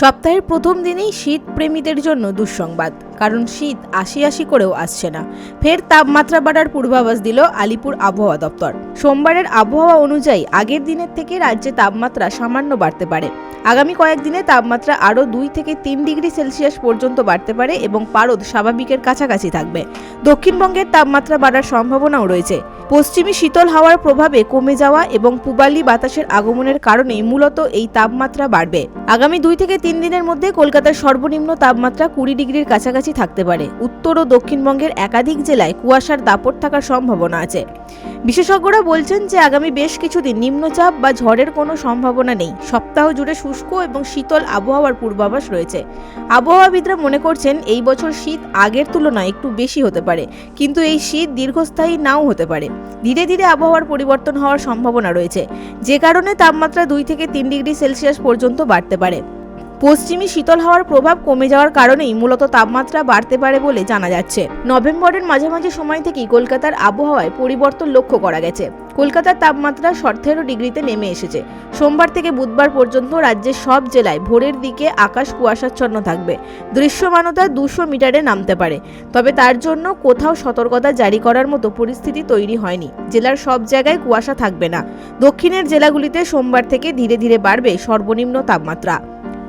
সপ্তাহের প্রথম দিনেই শীত প্রেমীদের জন্য দুঃসংবাদ, কারণ শীত আশি আশি করেও আসছে না। ফের তাপমাত্রা বাড়ার পূর্বাভাস দিল আলিপুর আবহাওয়া দপ্তর। সোমবারের আবহাওয়া অনুযায়ী আগের দিনের থেকে রাজ্যে তাপমাত্রা সামান্য বাড়তে পারে। আগামী কয়েকদিনে তাপমাত্রা আরও দুই থেকে তিন ডিগ্রি সেলসিয়াস পর্যন্ত বাড়তে পারে এবং পারদ স্বাভাবিকের কাছাকাছি থাকবে। দক্ষিণবঙ্গের তাপমাত্রা বাড়ার সম্ভাবনাও রয়েছে। পশ্চিমী শীতল হাওয়ার প্রভাবে কমে যাওয়া এবং পূবালি বাতাসের আগমনের কারণেই মূলত এই তাপমাত্রা বাড়বে। আগামী দুই থেকে তিন দিনের মধ্যে কলকাতার সর্বনিম্ন তাপমাত্রা কুড়ি ডিগ্রির কাছাকাছি থাকতে পারে। উত্তর ও দক্ষিণবঙ্গের একাধিক জেলায় কুয়াশার দাপট থাকার সম্ভাবনা আছে। বিশেষজ্ঞরা বলছেন যে আগামী বেশ কিছুদিন নিম্নচাপ বা ঝড়ের কোনো সম্ভাবনা নেই। সপ্তাহ জুড়ে শুষ্ক এবং শীতল আবহাওয়ার পূর্বাভাস রয়েছে। আবহাওয়াবিদরা মনে করছেন এই বছর শীত আগের তুলনায় একটু বেশি হতে পারে, কিন্তু এই শীত দীর্ঘস্থায়ী নাও হতে পারে। ধীরে ধীরে আবহাওয়ার পরিবর্তন হওয়ার সম্ভাবনা রয়েছে। যে কারণে তাপমাত্রা দুই থেকে তিন ডিগ্রি সেলসিয়াস পর্যন্ত বাড়তে পারে। পশ্চিমী শীতল হওয়ার প্রভাব কমে যাওয়ার কারণেই মূলত তাপমাত্রা বাড়তে পারে বলে জানা যাচ্ছে। নভেম্বরের মাঝামাঝি সময় থেকেই কলকাতার আবহাওয়ায় পরিবর্তন লক্ষ্য করা গেছে। কলকাতার তাপমাত্রা সতেরো ডিগ্রিতে নেমে এসেছে। সোমবার থেকে বুধবার পর্যন্ত রাজ্যের সব জেলায় ভোরের দিকে আকাশ কুয়াশাচ্ছন্ন থাকবে। দৃশ্যমানতা দুশো মিটারে নামতে পারে। তবে তার জন্য কোথাও সতর্কতা জারি করার মতো পরিস্থিতি তৈরি হয়নি। জেলার সব জায়গায় কুয়াশা থাকবে না। দক্ষিণের জেলাগুলিতে সোমবার থেকে ধীরে ধীরে বাড়বে সর্বনিম্ন তাপমাত্রা।